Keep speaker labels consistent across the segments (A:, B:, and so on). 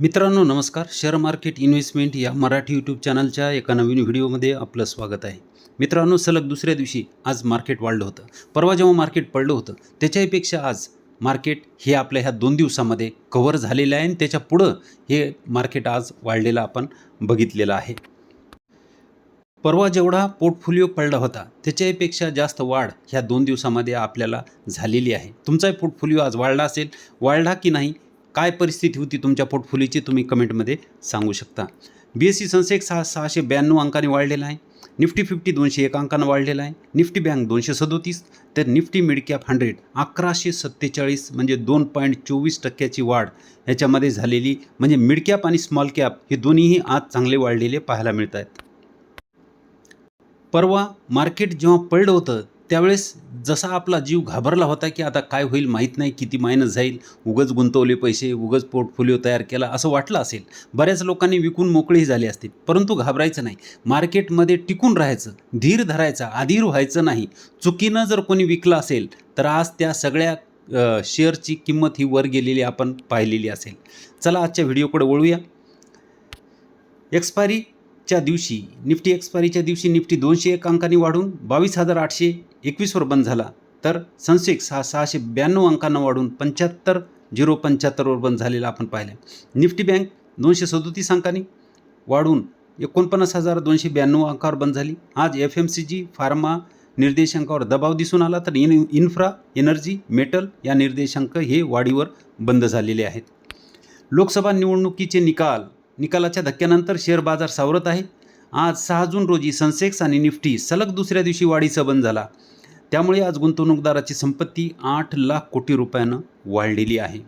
A: मित्रांनो नमस्कार. Share market investment या मराठी यूट्यूब चॅनलच्या एका नवीन व्हिडिओमध्ये आपलं स्वागत आहे. मित्रांनो सलग दुसऱ्या दिवशी आज मार्केट वाढलं होतं. परवा जेव्हा मार्केट पडलं होतं त्याच्याहीपेक्षा आज मार्केट हे आपल्या ह्या दोन दिवसामध्ये कव्हर झालेलं आहे आणि त्याच्या पुढं हे मार्केट आज वाढलेलं आपण बघितलेलं आहे. परवा जेवढा पोर्टफोलिओ पडला होता त्याच्याहीपेक्षा जास्त वाढ ह्या दोन दिवसामध्ये आपल्याला झालेली आहे. तुमचाही पोर्टफोलिओ आज वाढला असेल. वाढला की नाही काय परिस्थिती होती तुमच्या पोर्टफोलिओची तुम्ही कमेंटमध्ये सांगू शकता. बी एस सी सेन्सेक्स हा सहाशे ब्याण्णव अंकाने वाढलेला आहे. निफ्टी फिफ्टी दोनशे एक अंकानं वाढलेला आहे. निफ्टी बँक दोनशे सदोतीस. तर निफ्टी मिडकॅप हंड्रेड अकराशे सत्तेचाळीस म्हणजे दोन पॉईंट चोवीस टक्क्याची वाढ ह्याच्यामध्ये झालेली म्हणजे मिडकॅप आणि स्मॉल कॅप हे दोन्हीही आज चांगले वाढलेले पाहायला मिळत आहेत परवा मार्केट जेव्हा पडलं होतं त्यावेळेस जसा आपला जीव घाबरला होता की आता काय होईल माहीत नाही किती मायनस जाईल उगच गुंतवले पैसे उगच पोर्टफोलिओ तयार केला असं वाटलं असेल. बऱ्याच लोकांनी विकून मोकळेही झाले असतील परंतु घाबरायचं नाही. मार्केटमध्ये टिकून राहायचं धीर धरायचा आधीर व्हायचं नाही. चुकीनं जर कोणी विकलं असेल तर आज त्या सगळ्या शेअरची किंमत ही वर गेलेली आपण पाहिलेली असेल. चला आजच्या व्हिडिओकडे वळूया. च्या दिवशी निफ्टी एक्सपायरीच्या दिवशी निफ्टी दोनशे एक अंकांनी वाढून बावीस हजार आठशे एकवीसवर बंद झाला. तर सनसेक्स हा सहाशे ब्याण्णव अंकांना वाढून पंच्याहत्तर झिरो पंच्याहत्तरवर बंद झालेला आपण पाहिलं निफ्टी बँक दोनशे सदोतीस अंकांनी वाढून एकोणपन्नास हजार दोनशे ब्याण्णव अंकावर बंद झाली. आज F M C G pharma निर्देशांकावर दबाव दिसून आला. तर इन इन्फ्रा एनर्जी मेटल या निर्देशांक हे वाढीवर बंद झालेले आहेत. लोकसभा निवडणुकीचे निकाल निकालाच्या धक्क्यानंतर शेअर बाजार सावरत आहे. आज सहा जून रोजी सनसेक्स आणि निफ्टी सलग दुसऱ्या दिवशी वाढीचा बंद झाला. त्यामुळे आज गुंतवणूकदाराची संपत्ती आठ लाख कोटी रुपयानं वाढलेली आहे.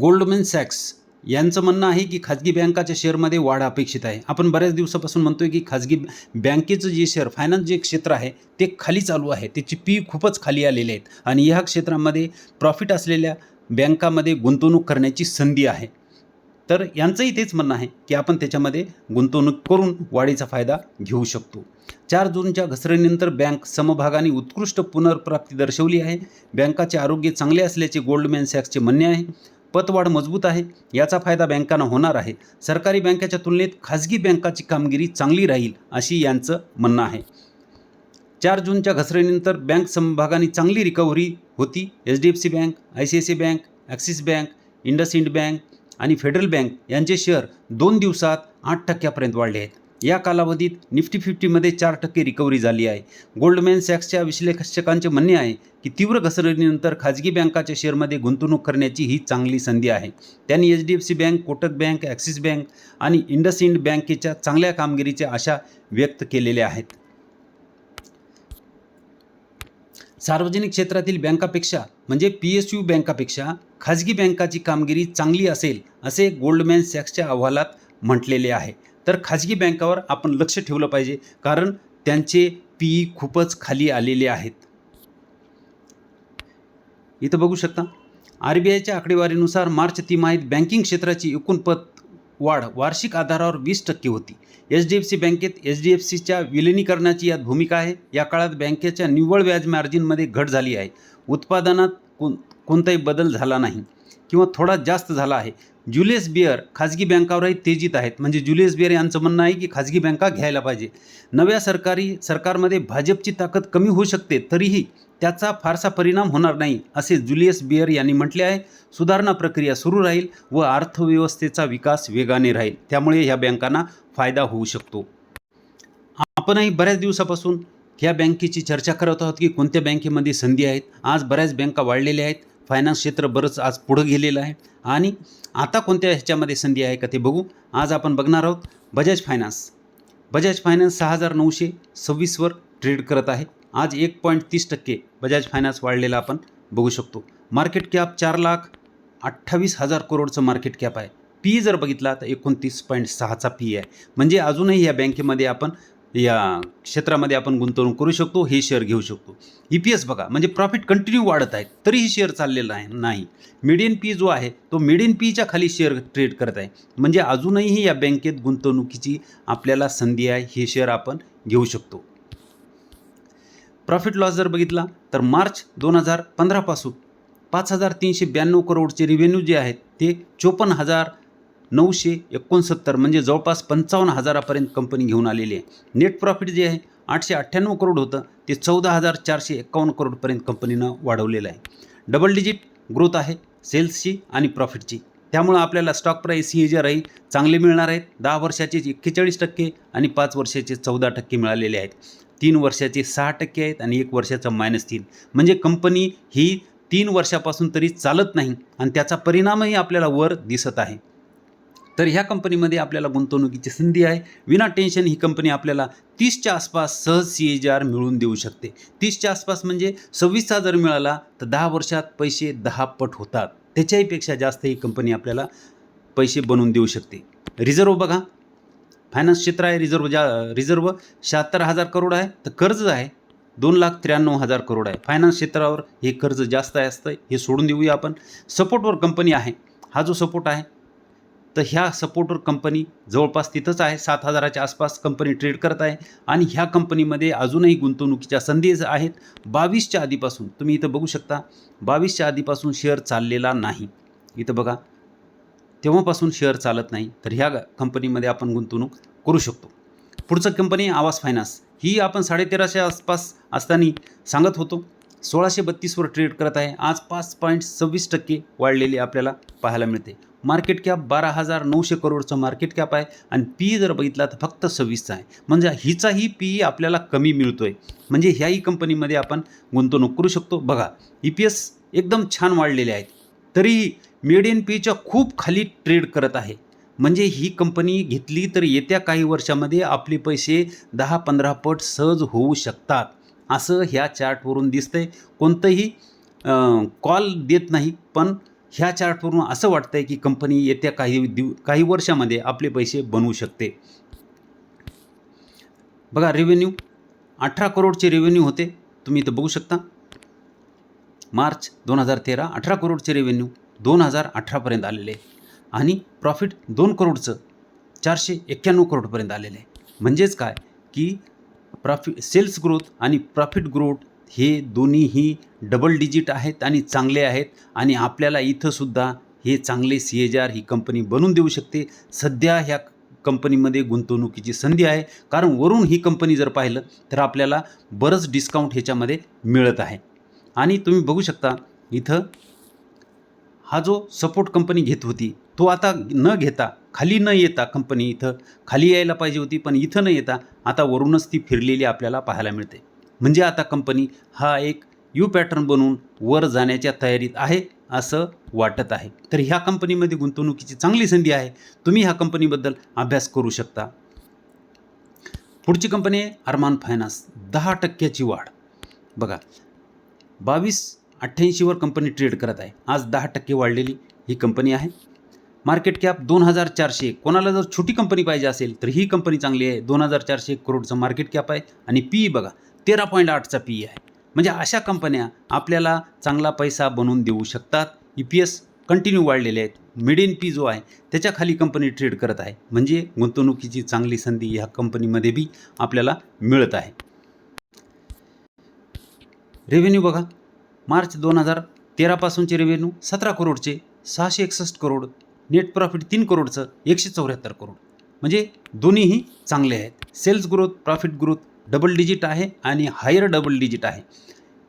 A: गोल्डमॅन सॅक्स यांचं म्हणणं आहे की खाजगी बँकाच्या शेअरमध्ये वाढ अपेक्षित आहे. आपण बऱ्याच दिवसापासून म्हणतोय की खाजगी बँकेचं जे शेअर फायनान्स जे क्षेत्र आहे ते खाली चालू आहे. त्याची पी खूपच खाली आलेले आहेत. आणि ह्या क्षेत्रामध्ये प्रॉफिट असलेल्या बँकामध्ये गुंतवणूक करण्याची संधी आहे. तर यांचंही तेच म्हणणं आहे की आपण त्याच्यामध्ये गुंतवणूक करून वाढीचा फायदा घेऊ शकतो. चार जूनच्या घसरणीनंतर बँक समभागाने उत्कृष्ट पुनर्प्राप्ती दर्शवली आहे. बँकाचे आरोग्य चांगले असल्याचे गोल्डमॅन सॅक्सचे म्हणणे आहे. पतवाढ मजबूत आहे. याचा फायदा बँकांना होणार आहे. सरकारी बँकेच्या तुलनेत खाजगी बँकाची कामगिरी चांगली राहील अशी यांचं म्हणणं आहे. चार जूनच्या घसरणीनंतर बँक समभागाने चांगली रिकव्हरी होती. H D F C bank I C I C bank Axis bank IndusInd bank आणि फेडरल बँक यांचे शेअर दोन दिवसात आठ टक्क्यापर्यंत वाढले आहेत. या कालावधीत निफ्टी फिफ्टीमध्ये चार टक्के रिकव्हरी झाली आहे. गोल्डमॅन सॅक्सच्या विश्लेषकांचे म्हणणे आहे की तीव्र घसरणीनंतर खाजगी बँकाच्या शेअरमध्ये गुंतवणूक करण्याची ही चांगली संधी आहे. त्यांनी H D F C bank Kotak bank Axis bank आणि इंडसइंड बँकेच्या चांगल्या कामगिरीच्या आशा व्यक्त केलेल्या आहेत. सार्वजनिक क्षेत्रातील बँकापेक्षा म्हणजे पी एस यू बँकापेक्षा खाजगी बँकाची कामगिरी चांगली असेल असे गोल्डमॅन सॅक्सच्या अहवालात म्हटलेले आहे. तर खाजगी बँकावर आपण लक्ष ठेवलं पाहिजे कारण त्यांचे पी खूपच खाली आलेले आहेत. इथं बघू शकता आर बी आयच्या आकडेवारीनुसार मार्च तिमाहीत बँकिंग क्षेत्राची एकूण पत वाढ वार्षिक आधारावर वीस टक्के होती. एच डी एफ सी बँकेत एच डी एफ सीच्या विलिनीकरणाची यात भूमिका आहे. या काळात बँकेच्या निव्वळ व्याज मार्जिनमध्ये घट झाली आहे. उत्पादनात कोण कोणताही बदल झाला नाही. किंवा थोडा जास्त झाला आहे. जुलियस बियर खाजगी बँकावरही तेजीत आहेत. म्हणजे जुलियस बियर यांचं म्हणणं आहे की खाजगी बँका घ्यायला पाहिजे. नव्या सरकारी सरकारमध्ये भाजपची ताकद कमी होऊ शकते तरीही त्याचा फारसा परिणाम होणार नाही असे जुलियस बियर यांनी म्हटले आहे. सुधारणा प्रक्रिया सुरू राहील व अर्थव्यवस्थेचा विकास वेगाने राहील. त्यामुळे ह्या बँकांना फायदा होऊ शकतो. आपणही बऱ्याच दिवसापासून ह्या बँकेची चर्चा करत आहोत की कोणत्या बँकेमध्ये संधी आहेत. आज बऱ्याच बँका वाढलेल्या आहेत. फायनान्स क्षेत्र बरंच आज पुढं गेलेलं आहे. आणि आता कोणत्या ह्याच्यामध्ये संधी आहे का ते बघू. आज आपण बघणार आहोत बजाज फायनान्स बजाज फायनान्स सहा हजार नऊशे सव्वीसवर ट्रेड करत आहे. आज एक पॉईंट तीस टक्के बजाज फायनान्स वाढलेला आपण बघू शकतो. मार्केट कॅप चार लाख अठ्ठावीस हजार करोडचं मार्केट कॅप आहे. पी जर बघितला तर एकोणतीस पॉईंट सहाचा पी आहे. म्हणजे अजूनही या बँकेमध्ये आपण या क्षेत्रामध्ये आपण गुंतवणूक करू शकतो हे शेअर घेऊ शकतो. ई पी एस बघा म्हणजे प्रॉफिट कंटिन्यू वाढत आहे तरीही शेअर चाललेला आहे नाही. मिडियन पी जो आहे तो मिडियन पीच्या खाली शेअर ट्रेड करत आहे. म्हणजे अजूनही या बँकेत गुंतवणुकीची आपल्याला संधी आहे हे शेअर आपण घेऊ शकतो. प्रॉफिट लॉस जर बघितला तर मार्च दोन हजार पंधरापासून पाच हजार तीनशे ब्याण्णव करोडचे रिव्हेन्यू जे आहेत ते चोपन्न हजार नऊशे एकोणसत्तर म्हणजे जवळपास पंचावन्न हजारापर्यंत कंपनी घेऊन आलेली आहे. नेट प्रॉफिट जे आहे आठशे अठ्ठ्याण्णव करोड होतं. ते चौदा हजार चारशे एक्कावन्न करोडपर्यंत कंपनीनं वाढवलेलं आहे. डबल डिजिट ग्रोथ आहे सेल्सची आणि प्रॉफिटची त्यामुळं आपल्याला स्टॉक प्राईस ही जे राही चांगले मिळणार आहेत. दहा वर्षाचे एक्केचाळीस टक्के आणि पाच वर्षाचे चौदा टक्के मिळालेले आहेत. तीन वर्षाचे सहा टक्के आहेत आणि एक वर्षाचं मायनस तीन. म्हणजे कंपनी ही तीन वर्षापासून तरी चालत नाही आणि त्याचा परिणामही आपल्याला वर दिसत आहे. तर ह्या कंपनीमध्ये आपल्याला गुंतवणुकीची संधी आहे. विना टेन्शन ही कंपनी आपल्याला तीसच्या आसपास सहज सी एच आर मिळवून देऊ शकते. तीसच्या आसपास म्हणजे सव्वीसचा जर मिळाला तर दहा वर्षात पैसे दहा पट होतात. त्याच्याहीपेक्षा जास्त ही कंपनी आपल्याला पैसे बनवून देऊ शकते. रिझर्व बघा. फायनान्स क्षेत्र आहे रिझर्व ज्या रिझर्व शहात्तर हजार करोड आहे तर कर्ज आहे दोन लाख त्र्याण्णव हजार करोड आहे. फायनान्स क्षेत्रावर हे कर्ज जास्त आहे असतं हे सोडून देऊया आपण. सपोर्टवर कंपनी आहे. हा जो सपोर्ट आहे तर ह्या सपोर्टर कंपनी जवळपास तिथंच आहे. सात हजाराच्या आसपास कंपनी ट्रेड करत आहे. आणि ह्या कंपनीमध्ये अजूनही गुंतवणुकीच्या संधी आहेत. बावीसच्या आधीपासून तुम्ही इथं बघू शकता. बावीसच्या आधीपासून शेअर चाललेला नाही. इथं बघा. तेव्हापासून शेअर चालत नाही. तर ह्या कंपनीमध्ये आपण गुंतवणूक करू शकतो. पुढचं कंपनी आवास फायनान्स ही आपण साडेतेराशे आसपास असताना सांगत होतो. सोळाशे बत्तीसवर ट्रेड करत आहे. आज पाच पॉईंट सव्वीस टक्के वाढलेली आपल्याला पाहायला मिळते. मार्केट कॅप बारा हजार नऊशे करोडचं मार्केट कॅप आहे आणि पी जर बघितला तर फक्त सव्वीसचा आहे. म्हणजे हिचाही पी आपल्याला कमी मिळतो आहे म्हणजे ह्याही कंपनीमध्ये आपण गुंतवणूक करू शकतो. बघा ई पी एस एकदम छान वाढलेले आहेत. तरीही मेडियन पीच्या खूप खाली ट्रेड करत आहे. म्हणजे ही कंपनी घेतली तर येत्या काही वर्षामध्ये आपले पैसे दहा पंधरा पट सहज होऊ शकतात. असं ह्या चार्टवरून दिसतंय. कोणतंही कॉल देत नाही पण ह्या चार्टवरून असं वाटतंय की कंपनी येत्या काही दिव काही वर्षामध्ये आपले पैसे बनवू शकते. बघा रेव्हेन्यू अठरा करोडचे रेव्हेन्यू होते. तुम्ही इथं बघू शकता. मार्च दोन हजार तेरा अठरा करोडचे रेव्हेन्यू दोन हजार अठरापर्यंत आलेले आहे. आणि प्रॉफिट दोन करोडचं चारशे एक्क्याण्णव करोडपर्यंत आलेलं आहे. म्हणजेच काय? की प्रॉफिट सेल्स ग्रोथ आणि प्रॉफिट ग्रोथ हे दोन्हीही डबल डिजिट आहेत आणि चांगले आहेत. आणि आपल्याला इथंसुद्धा हे चांगले सी एच आर ही कंपनी बनवून देऊ शकते. सध्या ह्या कंपनीमध्ये गुंतवणुकीची संधी आहे. कारण वरून ही कंपनी जर पाहिलं तर आपल्याला बरंच डिस्काउंट ह्याच्यामध्ये मिळत आहे. आणि तुम्ही बघू शकता इथं हा जो सपोर्ट कंपनी घेत होती तो आता न घेता खाली न येता कंपनी इथं खाली यायला पाहिजे होती पण इथं न येता आता वरूनच ती फिरलेली आपल्याला पाहायला मिळते. म्हणजे आता कंपनी हा एक यू पॅटर्न बनवून वर जाण्याच्या तयारीत आहे असं वाटत आहे. तर ह्या कंपनीमध्ये गुंतवणुकीची चांगली संधी आहे. तुम्ही ह्या कंपनीबद्दल अभ्यास करू शकता. पुढची कंपनी आहे अरमान फायनान्स. दहा टक्क्याची वाढ. बघा बावीस अठ्ठ्याऐंशीवर कंपनी ट्रेड करत आहे. आज दहा टक्के वाढलेली ही कंपनी आहे. मार्केट कॅप दोन हजार चारशे कोणाला जर छोटी कंपनी पाहिजे असेल तर ही कंपनी चांगली आहे. दोन हजार चारशे करोडचं मार्केट कॅप आहे. आणि पी बघा तेरा पॉईंट आठचा पी आहे. म्हणजे अशा कंपन्या आपल्याला चांगला पैसा बनवून देऊ शकतात. ई पी एस कंटिन्यू वाढलेले आहेत. मिड इन पी जो आहे त्याच्याखाली कंपनी ट्रेड करत आहे. म्हणजे गुंतवणुकीची चांगली संधी ह्या कंपनीमध्ये बी आपल्याला मिळत आहे. रेव्हेन्यू बघा. मार्च दोन हजार तेरापासूनचे रेव्हेन्यू सतरा करोडचे सहाशे एकसष्ट करोड नेट प्रॉफिट तीन करोडचं एकशे चौऱ्याहत्तर करोड. म्हणजे दोन्हीही चांगले आहेत. Sales growth profit growth double digit आहे आणि हायर डबल डिजिट आहे.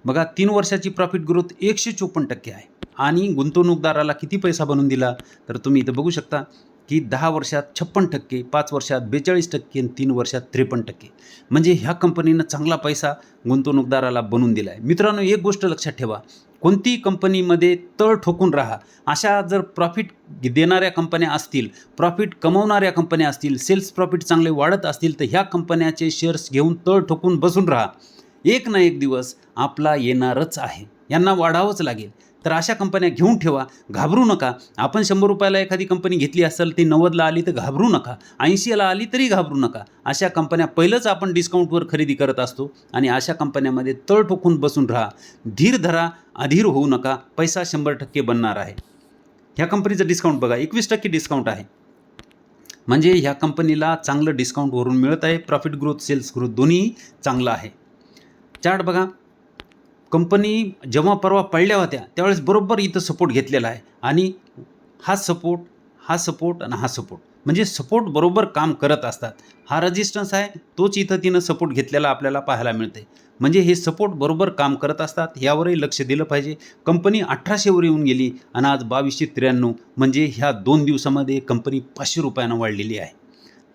A: बघा तीन वर्षाची प्रॉफिट ग्रोथ एकशे चोपन्न टक्के आहे. आणि गुंतवणूकदाराला किती पैसा बनवून दिला? तर तुम्ही इथं बघू शकता. की दहा वर्षात छप्पन टक्के पाच वर्षात बेचाळीस टक्के आणि तीन वर्षात त्रेपन्न टक्के. म्हणजे ह्या कंपनीनं चांगला पैसा गुंतवणूकदाराला बनवून दिला आहे मित्रांनो एक गोष्ट लक्षात ठेवा. कोणती कंपनीमध्ये तळ ठोकून राहा. अशा जर प्रॉफिट देणाऱ्या कंपन्या असतील प्रॉफिट कमवणाऱ्या कंपन्या असतील सेल्स प्रॉफिट चांगले वाढत असतील तर ह्या कंपन्याचे शेअर्स घेऊन तळ ठोकून बसून राहा. एक ना एक दिवस आपला येणारच आहे. यांना वाढावंच लागेल. तर अशा कंपन्या घेऊन ठेवा. घाबरू नका. आपण शंभर रुपयाला एखादी कंपनी घेतली असेल ती नव्वदला आली तर घाबरू नका. ऐंशीला आली तरी घाबरू नका. अशा कंपन्या पहिलंच आपण डिस्काउंटवर खरेदी करत असतो आणि अशा कंपन्यामध्ये तळ ठोकून बसून राहा. धीर धरा अधीर होऊ नका. पैसा शंभर टक्के बनणार आहे. ह्या कंपनीचं डिस्काउंट बघा. एकवीस टक्के डिस्काउंट आहे. म्हणजे ह्या कंपनीला चांगलं डिस्काउंटवरून मिळत आहे. प्रॉफिट ग्रोथ सेल्स ग्रोथ दोन्ही चांगलं आहे. चार्ट बघा. कंपनी जेव्हा परवा पडल्या होत्या त्यावेळेस बरोबर इथं सपोर्ट घेतलेला आहे. आणि हा सपोर्ट हा सपोर्ट आणि हा सपोर्ट म्हणजे सपोर्ट बरोबर काम करत असतात. हा रजिस्टन्स आहे तोच इथं तिनं सपोर्ट घेतलेला आपल्याला पाहायला मिळते म्हणजे हे सपोर्ट बरोबर काम करत असतात यावरही लक्ष दिलं पाहिजे. कंपनी अठराशेवर येऊन गेली आणि आज बावीसशे त्र्याण्णव म्हणजे ह्या दोन दिवसामध्ये कंपनी पाचशे रुपयानं वाढलेली आहे.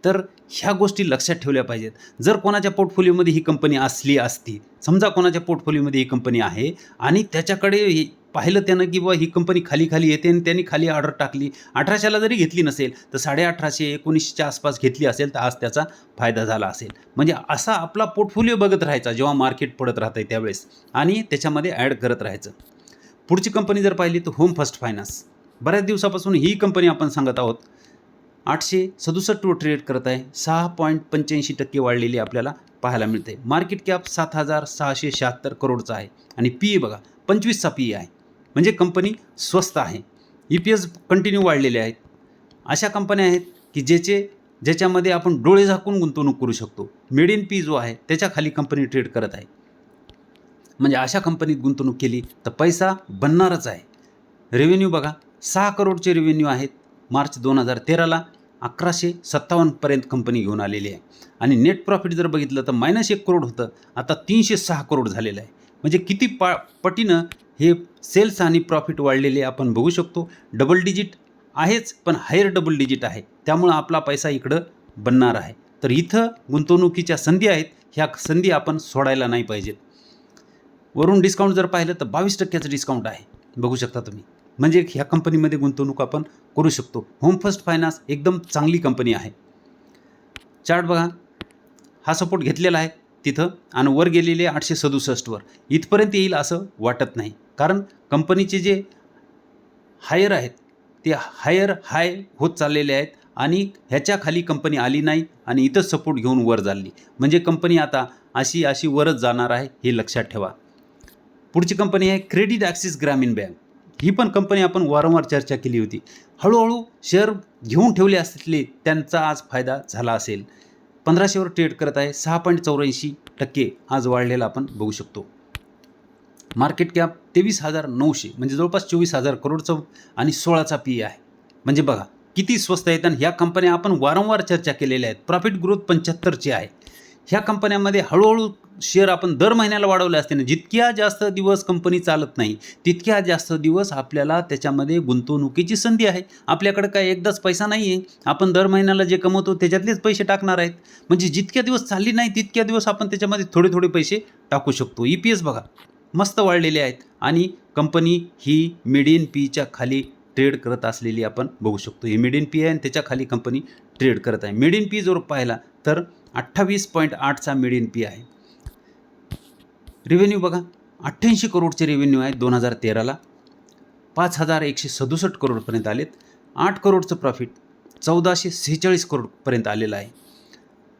A: तर ह्या गोष्टी लक्षात ठेवल्या पाहिजेत. जर कोणाच्या पोर्टफोलिओमध्ये ही कंपनी असली असती समजा कोणाच्या पोर्टफोलिओमध्ये ही कंपनी आहे आणि त्याच्याकडे हे- पाहिलं त्यानं की बा ही कंपनी खाली खाली येते आणि त्यांनी खाली ऑर्डर टाकली अठराशेला जरी घेतली नसेल तर साडे अठराशे एकोणीसच्या आसपास घेतली असेल तर आज त्याचा फायदा झाला असेल. म्हणजे असा आपला पोर्टफोलिओ बघत राहायचा जेव्हा मार्केट पडत राहतं त्यावेळेस आणि त्याच्यामध्ये ॲड करत राहायचं. पुढची कंपनी जर पाहिली तर होम फर्स्ट फायनान्स. बऱ्याच दिवसापासून ही कंपनी आपण सांगत आहोत. आठशे सदुसष्टवर ट्रेड करत आहे. सहा पॉईंट पंच्याऐंशी टक्के वाढलेली आपल्याला पाहायला मिळते. मार्केट कॅप सात हजार सहाशे शहात्तर करोडचा आहे. आणि पी ई बघा पंचवीसचा पी ई आहे. म्हणजे कंपनी स्वस्त आहे. ई पी एस कंटिन्यू वाढलेले आहेत. अशा कंपन्या आहेत की ज्याचे ज्याच्यामध्ये आपण डोळे झाकून गुंतवणूक करू शकतो. मेड इन पी जो आहे त्याच्याखाली कंपनी ट्रेड करत आहे. म्हणजे अशा कंपनीत गुंतवणूक केली तर पैसा बनणारच आहे. रेव्हेन्यू बघा सहा करोडचे रेव्हेन्यू आहेत. मार्च दोन हजार तेराला अकराशे सत्तावन्नपर्यंत कंपनी घेऊन आलेली आहे. आणि नेट प्रॉफिट जर बघितलं तर मायनस एक करोड होतं आता तीनशे सहा करोड झालेलं आहे. म्हणजे किती पा पटीनं हे सेल्स आणि प्रॉफिट वाढलेले आपण बघू शकतो. डबल डिजिट आहेच पण हायर डबल डिजिट आहे. त्यामुळं आपला पैसा इकडं बनणार आहे. तर इथं गुंतवणुकीच्या संधी आहेत ह्या संधी आपण सोडायला नाही पाहिजेत. वरून डिस्काउंट जर पाहिलं तर बावीस टक्क्याचं डिस्काउंट आहे. बघू शकता तुम्ही. म्हणजे ह्या कंपनीमध्ये गुंतवणूक आपण करू शकतो. होम फर्स्ट फायनान्स एकदम चांगली कंपनी आहे. चार्ट बघा. हा सपोर्ट घेतलेला आहे तिथं आणि वर गेलेले आठशे सदुसष्टवर इथपर्यंत येईल असं वाटत नाही. कारण कंपनीचे जे हायर आहेत ते हायर हाय होत चाललेले आहेत आणि ह्याच्या खाली कंपनी आली नाही आणि इथंच सपोर्ट घेऊन वर झाली. म्हणजे कंपनी आता अशी अशी वरच जाणार आहे हे लक्षात ठेवा. पुढची कंपनी आहे क्रेडिट ॲक्सिस ग्रामीण बँक ही पण कंपनी आपण वारंवार चर्चा केली होती. हळूहळू शेअर घेऊन ठेवले असले त्यांचा आज फायदा झाला असेल. पंधराशेवर ट्रेड करत आहे. सहा पॉईंट चौऱ्याऐंशी टक्के आज वाढलेला आपण बघू शकतो. मार्केट कॅप तेवीस हजार नऊशे म्हणजे जवळपास चोवीस हजार करोडचं आणि सोळाचा पी आहे. म्हणजे बघा किती स्वस्त आहेत आणि ह्या कंपन्या आपण वारंवार चर्चा केलेल्या आहेत. प्रॉफिट ग्रोथ पंच्याहत्तरची आहे. ह्या कंपन्यांमध्ये हळूहळू शेअर आपण दर महिन्याला वाढवले असते ना जितक्या जास्त दिवस कंपनी चालत नाही तितक्या जास्त दिवस आपल्याला त्याच्यामध्ये गुंतवणुकीची संधी आहे. आपल्याकडे काय एकदाच पैसा नाही आहे आपण दर महिन्याला जे कमवतो त्याच्यातलेच पैसे टाकणार आहेत. म्हणजे जितक्या दिवस चालली नाही तितक्या दिवस आपण त्याच्यामध्ये थोडे थोडे पैसे टाकू शकतो. ई पी एस बघा मस्त वाढलेले आहेत आणि कंपनी ही मिड इन पीच्या खाली ट्रेड करत असलेली आपण बघू शकतो. ही मिड इन पी आहे आणि त्याच्याखाली कंपनी ट्रेड करत आहे. मिड इन पी जर पाहिला तर अठ्ठावीस पॉईंट आठचा मिड इन पी आहे. रेव्हेन्यू बघा अठ्ठ्याऐंशी करोडचे रेव्हेन्यू आहे दोन हजार तेराला. पाच हजार एकशे सदुसष्ट करोडपर्यंत आलेत. आठ करोडचं प्रॉफिट चौदाशे सेहेचाळीस करोडपर्यंत आलेलं आहे.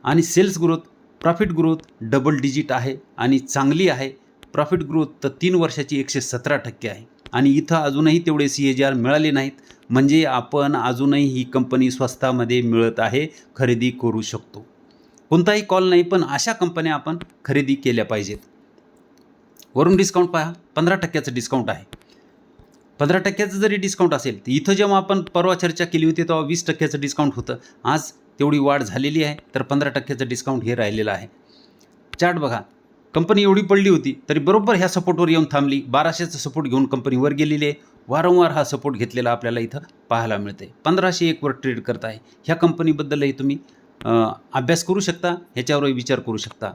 A: आणि sales growth profit growth double digit आहे आणि चांगली आहे. प्रॉफिट ग्रोथ तर तीन वर्षाची एकशे सतरा टक्के आहे. आणि इथं अजूनही तेवढे सी ए जी आर मिळाले नाहीत. म्हणजे आपण अजूनही ही कंपनी स्वस्तामध्ये मिळत आहे खरेदी करू शकतो. कोणताही कॉल नाही पण अशा कंपन्या आपण खरेदी केल्या पाहिजेत. वरून डिस्काउंट पहा पंधरा टक्क्याचं डिस्काउंट आहे. पंधरा टक्क्याचं जरी डिस्काउंट असेल तर इथं जेव्हा आपण परवा चर्चा केली होती तेव्हा वीस टक्क्याचं डिस्काउंट होतं. आज तेवढी वाढ झालेली आहे तर पंधरा टक्क्याचं डिस्काउंट हे राहिलेलं आहे. चार्ट बघा कंपनी एवढी पडली होती तरी बरोबर ह्या सपोर्टवर येऊन थांबली. बाराशेचा सपोर्ट घेऊन कंपनी वर गेलेली आहे. वारंवार हा सपोर्ट घेतलेला आपल्याला इथं पाहायला मिळते पंधराशे एकवर ट्रेड करत आहे ह्या कंपनीबद्दलही तुम्ही अभ्यास करू शकता ह्याच्यावरही विचार करू शकता.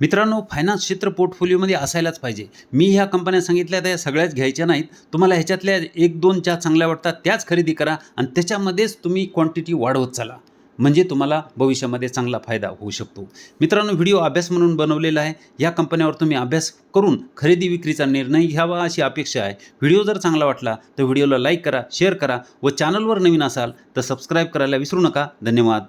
A: मित्रांनो फायनान्स क्षेत्र पोर्टफोलिओमध्ये असायलाच पाहिजे. मी ह्या कंपन्या सांगितल्या त्या सगळ्याच घ्यायच्या नाहीत. तुम्हाला ह्याच्यातल्या एक दोन ज्या चांगल्या वाटतात त्याच खरेदी करा आणि त्याच्यामध्येच तुम्ही क्वांटिटी वाढवत चला. म्हणजे तुम्हाला भविष्यामध्ये चांगला फायदा होऊ शकतो. मित्रांनो व्हिडिओ अभ्यास म्हणून बनवलेला आहे. या कंपन्यावर तुम्ही अभ्यास करून खरेदी विक्रीचा निर्णय घ्यावा अशी अपेक्षा आहे. व्हिडिओ जर चांगला वाटला तर व्हिडिओला लाईक करा शेअर करा व चॅनलवर नवीन असाल तर सबस्क्राईब करायला विसरू नका. धन्यवाद.